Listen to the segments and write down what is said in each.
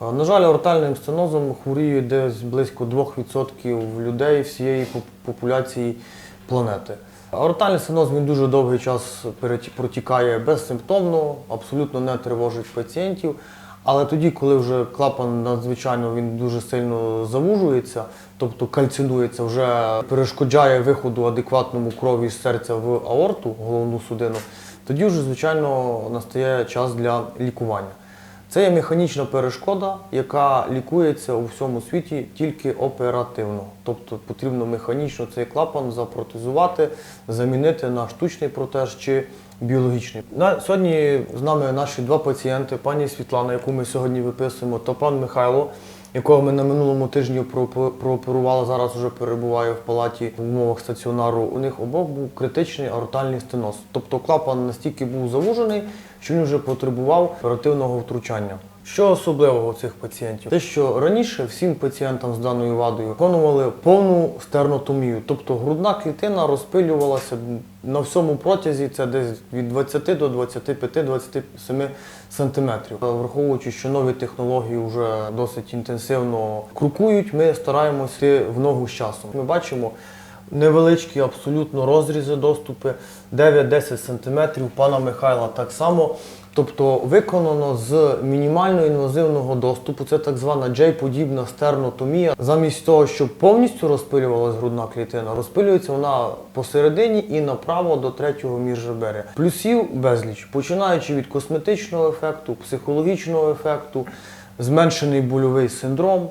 На жаль, аортальним стенозом хворіє десь близько 2% людей всієї популяції планети. Аортальний стеноз він дуже довгий час протікає безсимптомно, абсолютно не тривожить пацієнтів. Але тоді, коли вже клапан надзвичайно він дуже сильно завужується, тобто кальцинується, вже перешкоджає виходу адекватному крові з серця в аорту, головну судину, тоді вже, звичайно, настає час для лікування. Це є механічна перешкода, яка лікується у всьому світі тільки оперативно. Тобто потрібно механічно цей клапан запротезувати, замінити на штучний протеж чи біологічний. На сьогодні з нами наші два пацієнти, пані Світлана, яку ми сьогодні виписуємо, та пан Михайло, якого ми на минулому тижні прооперували, зараз вже перебуває в палаті в умовах стаціонару. У них обох був критичний аортальний стеноз. Тобто клапан настільки був завужений, що він вже потребував оперативного втручання. Що особливого у цих пацієнтів? Те, що раніше всім пацієнтам з даною вадою виконували повну стернотомію, тобто грудна клітина розпилювалася на всьому протязі, це десь від 20 до 25-27 сантиметрів. Враховуючи, що нові технології вже досить інтенсивно крокують, ми стараємося йти в ногу з часом. Ми бачимо невеличкі абсолютно розрізи доступи 9-10 см. Пана Михайла так само. Тобто виконано з мінімально інвазивного доступу, це так звана J-подібна стернотомія. Замість того, щоб повністю розпилювалася грудна клітина, розпилюється вона посередині і направо до третього міжреберя. Плюсів безліч, починаючи від косметичного ефекту, психологічного ефекту, зменшений больовий синдром,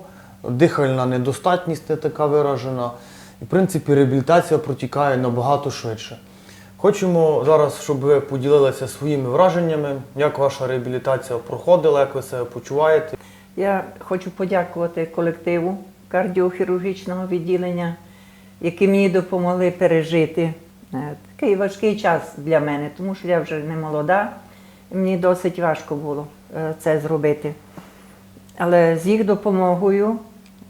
дихальна недостатність не така виражена. І, в принципі, реабілітація протікає набагато швидше. Хочемо зараз, щоб ви поділилися своїми враженнями, як ваша реабілітація проходила, як ви себе почуваєте. Я хочу подякувати колективу кардіохірургічного відділення, які мені допомогли пережити е, такий важкий час для мене, тому що я вже не молода, і мені досить важко було е, це зробити. Але з їх допомогою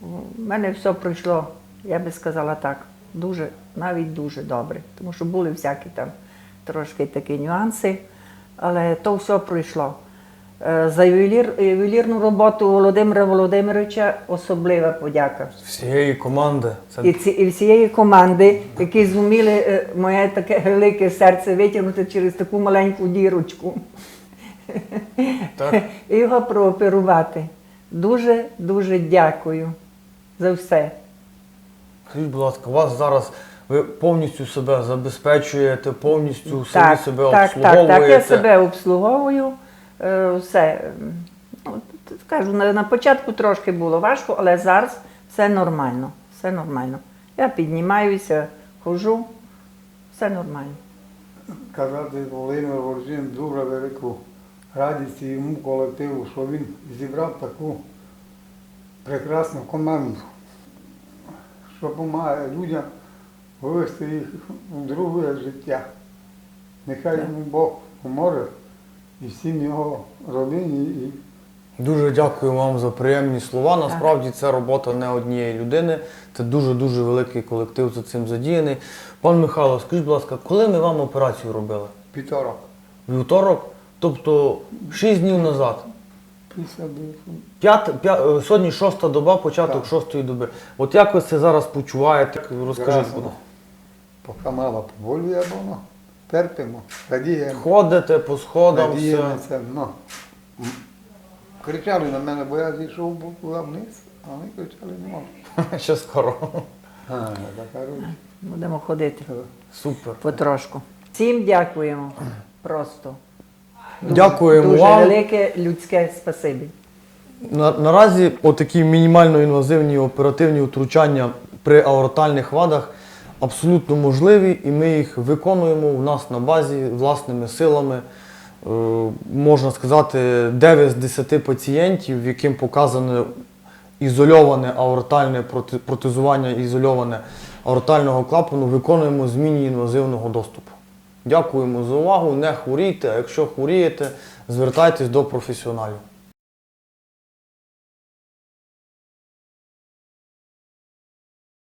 в мене все пройшло, я би сказала так, дуже, навіть дуже добре. Тому що були всякі там трошки такі нюанси, але то все пройшло. Е, За ювелір, ювелірну роботу Володимира Володимировича особлива подяка. Всієї команди. Це І, ці, і всієї команди, які зуміли е, моє таке велике серце витягнути через таку маленьку дірочку так. і його прооперувати. Дуже, дуже дякую за все. Скажіть, будь ласка, у вас зараз ви повністю себе забезпечуєте, повністю самі Так, себе так, так, обслуговуєте. так, я себе обслуговую. е, Все. Ну, Скажу, на, на початку трошки було важко, але зараз все нормально. Все нормально. Я піднімаюся, хожу, все нормально. казати Володимир Ворожин дуже велику радість і йому колективу, що він зібрав таку прекрасну команду, що допомагає людям вивести їх у друге життя. Нехай йому Бог поможе і всім його родині. І Дуже дякую вам за приємні слова. Насправді це робота не однієї людини. Це дуже-дуже великий колектив за цим задіяний. Пан Михайло, скажіть, будь ласка, коли ми вам операцію робили? Піторок. Вівторок, тобто 6 днів назад. Після П'ят, п'я- е, сьогодні шоста доба, початок Так. шостої доби. От як ви це зараз почуваєте? Розкажіть, будь Красно. ласка. Поки мало поболює, воно терпимо, радіємо. Ходите по сходам, все. Надіємося, ну. М. Кричали на мене, бо я зійшов туди вниз, а вони кричали не можу. Ще скоро. А, так коротше. Будемо ходити Супер. потрошку. Всім дякуємо. Просто. Дякуємо Дуже вам. велике людське спасибі. На, наразі отакі мінімально інвазивні оперативні втручання при аортальних вадах абсолютно можливі, і ми їх виконуємо у нас на базі власними силами. Е, можна сказати, 9 з 10 пацієнтів, яким показане ізольоване аортальне протезування, ізольоване аортального клапану, виконуємо з міні-інвазивного доступу. Дякуємо за увагу. Не хворійте, а якщо хворієте, звертайтесь до професіоналів.